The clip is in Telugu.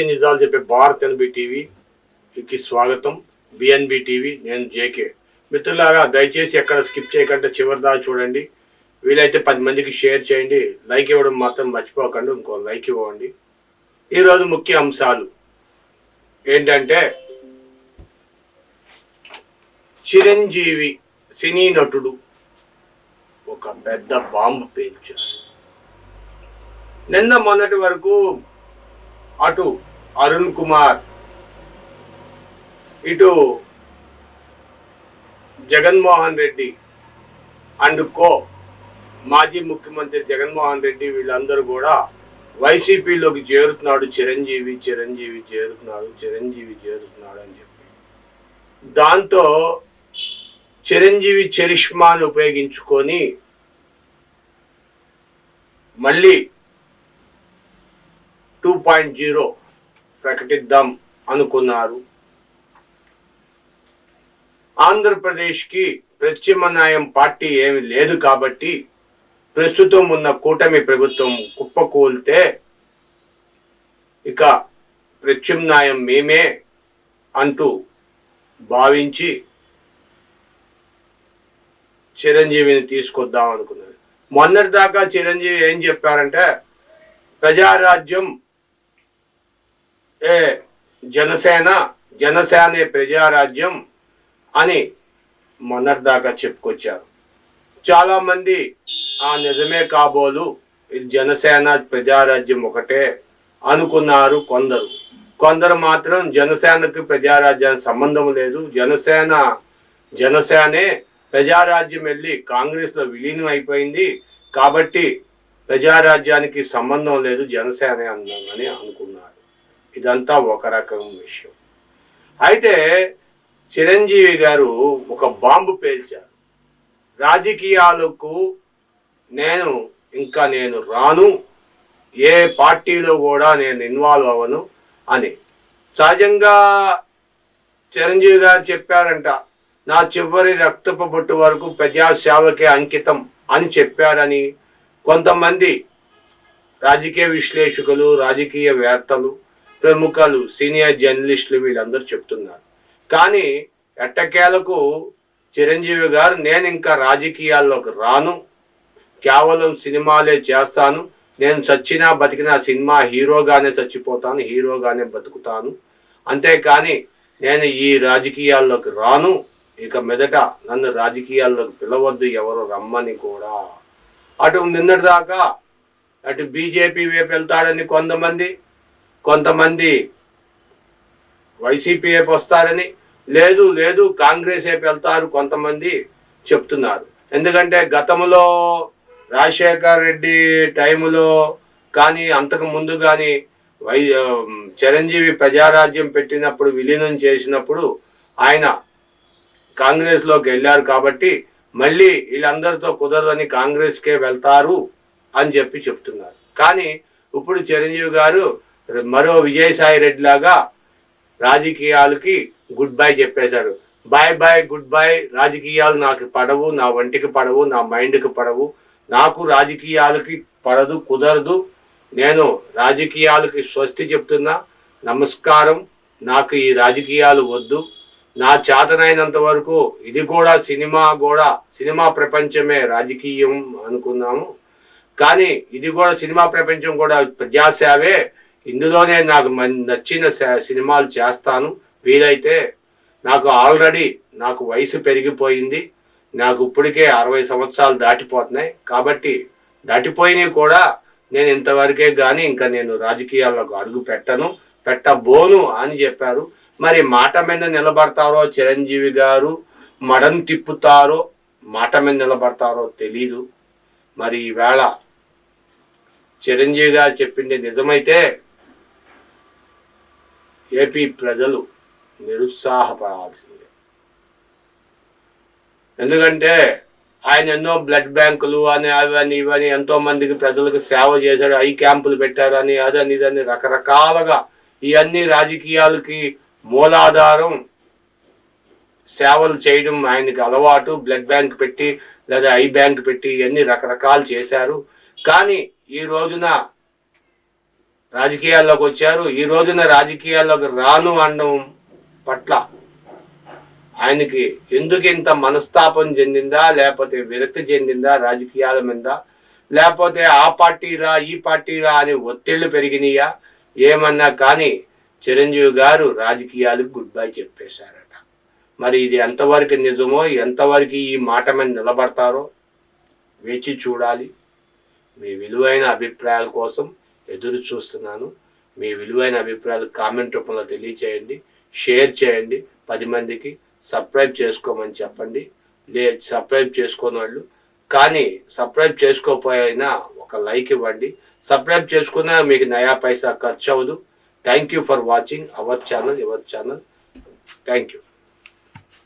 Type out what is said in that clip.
అంశాలు చెప్పే భారత్ ఎన్బి టీవీకి స్వాగతం. బిఎన్బి టీవీ నేను జేకే. మిత్రులారా దయచేసి ఎక్కడ స్కిప్ చేయకుండా చివరి దాకా చూడండి. వీలైతే పది మందికి షేర్ చేయండి. లైక్ ఇవ్వడం మాత్రం మర్చిపోకండి. ఇంకో లైక్ ఇవ్వండి. ఈరోజు ముఖ్య అంశాలు. ఏంటంటే చిరంజీవి సినీ నటుడు ఒక పెద్ద బాంబు పేల్చారు నిన్న మొన్నటి వరకు అటు అరుణ్ కుమార్ ఇటు జగన్మోహన్ రెడ్డి అండ్ కో మాజీ ముఖ్యమంత్రి జగన్మోహన్ రెడ్డి వీళ్ళందరూ కూడా వైసీపీలోకి చేరుతున్నాడు చిరంజీవి చిరంజీవి చేరుతున్నాడు చిరంజీవి చేరుతున్నాడు అని చెప్పి. దాంతో చిరంజీవి చరిష్మాని ఉపయోగించుకొని మళ్ళీ పాయింట్ జీరో ప్రకటిద్దాం అనుకున్నారు. ఆంధ్రప్రదేశ్కి ప్రత్యామ్నాయం పార్టీ ఏమి లేదు కాబట్టి ప్రస్తుతం ఉన్న కూటమి ప్రభుత్వం కుప్పకూలితే ఇక ప్రత్యామ్నాయం మేమే అంటూ భావించి చిరంజీవిని తీసుకొద్దాం అనుకున్నారు. మొన్నటిదాకా చిరంజీవి ఏం చెప్పారంటే ప్రజారాజ్యం జనసేన జనసేనే ప్రజారాజ్యం అని మొన్నటిదాకా చెప్పుకొచ్చారు. చాలామంది ఆ నిజమే కాబోలు ఇది జనసేన ప్రజారాజ్యం ఒకటే అనుకున్నారు కొందరు. కొందరు మాత్రం జనసేనకు ప్రజారాజ్యానికి సంబంధం లేదు. జనసేన జనసేనే ప్రజారాజ్యం వెళ్ళి కాంగ్రెస్లో విలీనం అయిపోయింది. కాబట్టి ప్రజారాజ్యానికి సంబంధం లేదు జనసేన అన్నామని అనుకున్నారు. ఇదంతా ఒక రకం విషయం. అయితే చిరంజీవి గారు ఒక బాంబు పేల్చారు. రాజకీయాలకు నేను ఇంకా నేను రాను ఏ పార్టీలో కూడా నేను ఇన్వాల్వ్ అవ్వను అని. సహజంగా చిరంజీవి గారు చెప్పారంట నా చివరి రక్తపు బొట్టు వరకు ప్రజాసేవకే అంకితం అని చెప్పారని. కొంతమంది రాజకీయ విశ్లేషకులు రాజకీయ వేత్తలు ప్రముఖులు సీనియర్ జర్నలిస్టులు వీళ్ళందరూ చెప్తున్నారు. కానీ ఎట్టకేలకు చిరంజీవి గారు నేను ఇంకా రాజకీయాల్లోకి రాను. కేవలం సినిమాలే చేస్తాను. నేను చచ్చినా బతికినా సినిమా హీరోగానే చచ్చిపోతాను హీరోగానే బతుకుతాను. అంతేకాని నేను ఈ రాజకీయాల్లోకి రాను. ఇక మెదట నన్ను రాజకీయాల్లోకి పిలవద్దు ఎవరు రమ్మని కూడా. అటు నిన్నటిదాకా అటు బీజేపీ వైపు వెళ్తాడని కొంతమంది కొంతమంది వైసీపీ వైపు వస్తారని లేదు లేదు కాంగ్రెస్ వైపు వెళ్తారు కొంతమంది చెప్తున్నారు. ఎందుకంటే గతంలో రాజశేఖర్ రెడ్డి టైములో కానీ అంతకు ముందు కానీ వై చిరంజీవి ప్రజారాజ్యం పెట్టినప్పుడు విలీనం చేసినప్పుడు ఆయన కాంగ్రెస్లోకి వెళ్ళారు కాబట్టి మళ్ళీ వీళ్ళందరితో కుదరదని కాంగ్రెస్కే వెళ్తారు అని చెప్పి చెప్తున్నారు. కానీ ఇప్పుడు చిరంజీవి గారు మరో విజయసాయి రెడ్డి లాగా రాజకీయాలకి గుడ్ బై చెప్పేశారు. బాయ్ బాయ్ గుడ్ బై రాజకీయాలు నాకు పడవు నా వంటికి పడవు నా మైండ్కి పడవు. నాకు రాజకీయాలకి పడదు కుదరదు. నేను రాజకీయాలకి స్వస్తి చెప్తున్నా. నమస్కారం. నాకు ఈ రాజకీయాలు వద్దు. నా చేతనైనంత వరకు ఇది కూడా సినిమా కూడా సినిమా ప్రపంచమే రాజకీయం అనుకున్నాము. కానీ ఇది కూడా సినిమా ప్రపంచం కూడా ప్రజాసేవే. ఇందులోనే నాకు నచ్చిన స- సినిమాలు చేస్తాను. వీలైతే నాకు ఆల్రెడీ నాకు వయసు పెరిగిపోయింది. నాకు ఇప్పటికే అరవై సంవత్సరాలు దాటిపోతున్నాయి. కాబట్టి దాటిపోయినవి కూడా నేను ఇంతవరకే కానీ ఇంకా నేను రాజకీయాల్లోకి అడుగు పెట్టను. పెట్టబోను అని చెప్పారు. మరి మాట మీద నిలబడతారో చిరంజీవి గారు? మడం తిప్పుతారో? మాట మీద నిలబడతారో తెలీదు. మరి ఈవేళ చిరంజీవి గారు చెప్పింది నిజమైతే ఏపీ ప్రజలు నిరుత్సాహపడాల్సిందే. ఎందుకంటే ఆయన ఎన్నో బ్లడ్ బ్యాంకులు అని అవని ఇవని ఎంతో మందికి ప్రజలకు సేవ చేశాడు ఐ క్యాంపులు పెట్టారని అదని ఇదని రకరకాలుగా ఇవన్నీ రాజకీయాలకి మూలాధారం సేవలు చేయడం ఆయనకి అలవాటు. బ్లడ్ బ్యాంక్ పెట్టి లేదా ఐ బ్యాంక్ పెట్టి ఇవన్నీ రకరకాలు చేశారు. కానీ ఈ రోజున రాజకీయాల్లోకి వచ్చారు. ఈ రోజున రాజకీయాల్లోకి రాను అనడం పట్ల ఆయనకి ఎందుకు ఇంత మనస్తాపం చెందిందా లేకపోతే విరక్తి చెందిందా రాజకీయాల మీద? లేకపోతే ఆ పార్టీరా ఈ పార్టీరా అని ఒత్తిళ్ళు పెరిగినాయా? ఏమన్నా కానీ చిరంజీవి గారు రాజకీయాలకు గుడ్ బై చెప్పేశారట. మరి ఇది ఎంతవరకు నిజమో ఎంతవరకు ఈ మాట మీద నిలబడతారో వేచి చూడాలి. మీ విలువైన అభిప్రాయాల కోసం ఎదురు చూస్తున్నాను. మీ విలువైన అభిప్రాయాలు కామెంట్ రూపంలో తెలియచేయండి. షేర్ చేయండి. పది మందికి సబ్స్క్రైబ్ చేసుకోమని చెప్పండి. లే సబ్స్క్రైబ్ చేసుకోని వాళ్ళు. కానీ సబ్స్క్రైబ్ చేసుకోకపోయినా ఒక లైక్ ఇవ్వండి. సబ్స్క్రైబ్ చేసుకున్నా మీకు నయా పైసా ఖర్చు అవ్వదు thank you for watching our channel your channel thank you